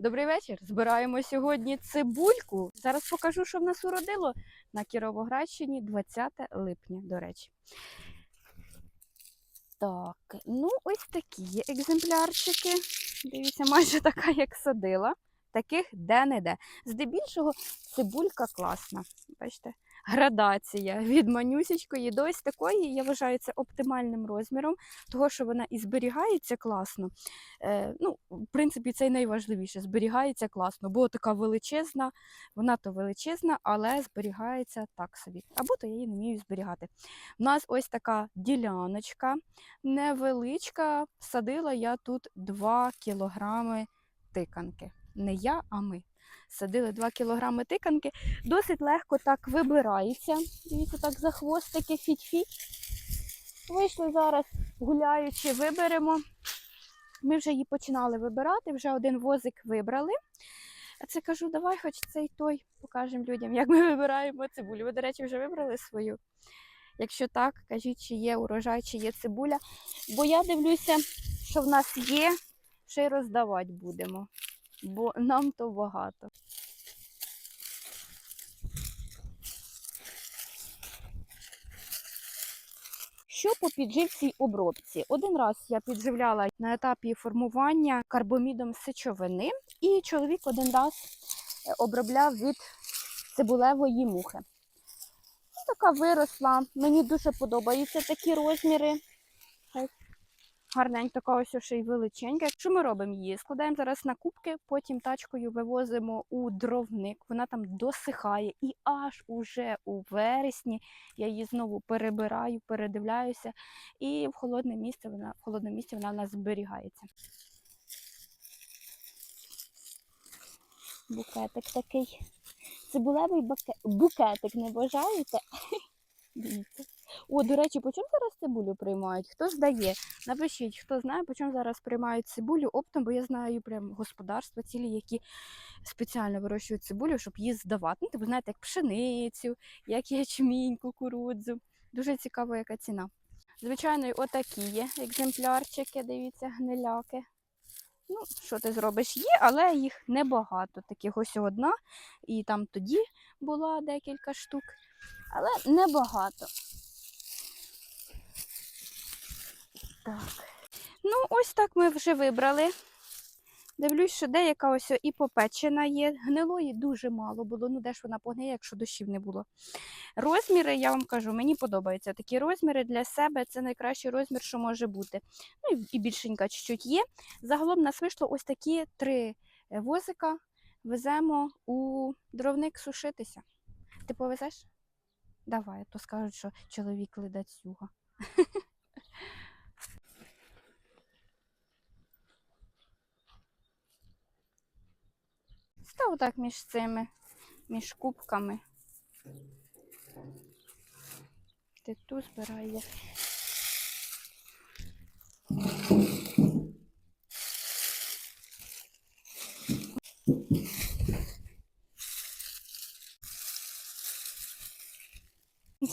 Добрий вечір. Збираємо сьогодні цибульку. Зараз покажу, що в нас уродило на Кіровоградщині 20 липня, до речі. Так, ну ось такі є екземплярчики. Дивіться, майже така, як садила. Таких де-не-де. Здебільшого цибулька класна. Бачите, градація від манюсічкої до ось такої, я вважаю, це оптимальним розміром, того, що вона і зберігається класно. Е, ну, в принципі, це й найважливіше. Зберігається класно, бо така величезна, вона то величезна, але зберігається так собі. Або то я її не вмію зберігати. У нас ось така діляночка невеличка. Садила я тут 2 кілограми тиканки. Не я, а ми. Садили 2 кілограми тиканки. Досить легко так вибирається. Дивіться, так за хвостики фіть-фіть. Вийшли зараз, гуляючи, виберемо. Ми вже її починали вибирати, вже один возик вибрали. А це кажу, давай хоч цей той покажемо людям, як ми вибираємо цибулю. Ви, до речі, вже вибрали свою. Якщо так, кажіть, чи є урожай, чи є цибуля. Бо я дивлюся, що в нас є, ще й роздавати будемо. Бо нам то багато. Що по підживцій обробці? Один раз я підживляла на етапі формування карбомідом сечовини, і чоловік один раз е, обробляв від цибулевої мухи. Така виросла. Мені дуже подобаються такі розміри. Хай Гарненька, така ось ще й величенька. Що ми робимо її? Складаємо зараз на кубки, потім тачкою вивозимо у дровник. Вона там досихає. І аж уже у вересні я її знову перебираю, передивляюся, і в холодне місце вона в холодному місці вона в нас зберігається. Букетик такий. Цибулевий букетик не бажаєте? Дивіться. О, до речі, по чому зараз цибулю приймають? Хто здає? Напишіть, хто знає, по чому зараз приймають цибулю оптом, бо я знаю прям господарства цілі, які спеціально вирощують цибулю, щоб її здавати. Ну, типу, знаєте, як пшеницю, як ячмінь, кукурудзу. Дуже цікаво, яка ціна. Звичайно, і отакі є екземплярчики, дивіться, гниляки. Ну, що ти зробиш? Є, але їх небагато. Таких ось одна. І там тоді була декілька штук, але небагато. Так. Ну, ось так ми вже вибрали. Дивлюсь, що деяка ось і попечена є. Гнилої дуже мало було. Ну, де ж вона погниє, якщо дощів не було. Розміри, я вам кажу, мені подобаються такі розміри для себе. Це найкращий розмір, що може бути. Ну і- більшенька чуть-чуть є. Загалом нас вийшло ось такі три е, возика. Веземо у дровник сушитися. Ти повезеш? Давай, то скажуть, що чоловік ледацюга. Став так між цими, між кубками. Ти ту збирай я.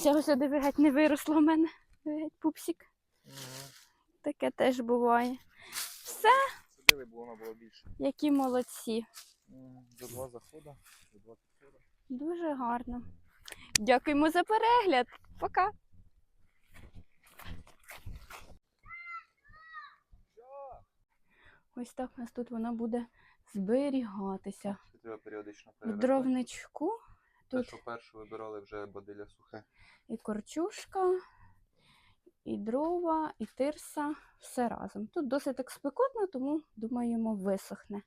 Цього сюди вигать не виросло в мене. Вигать пупсик. Таке теж буває. Все, Садили, бо воно було більше. які молодці. За два заходи, за два підходи. Дуже гарно. Дякуємо за перегляд. Пока. Ось так у нас тут вона буде зберігатися. Треба періодично В перевертати. дровничку Те, тут що першу вибирали вже бадиля сухе. і корчушка, і дрова, і тирса. Все разом. Тут досить так спекотно, тому думаємо, висохне.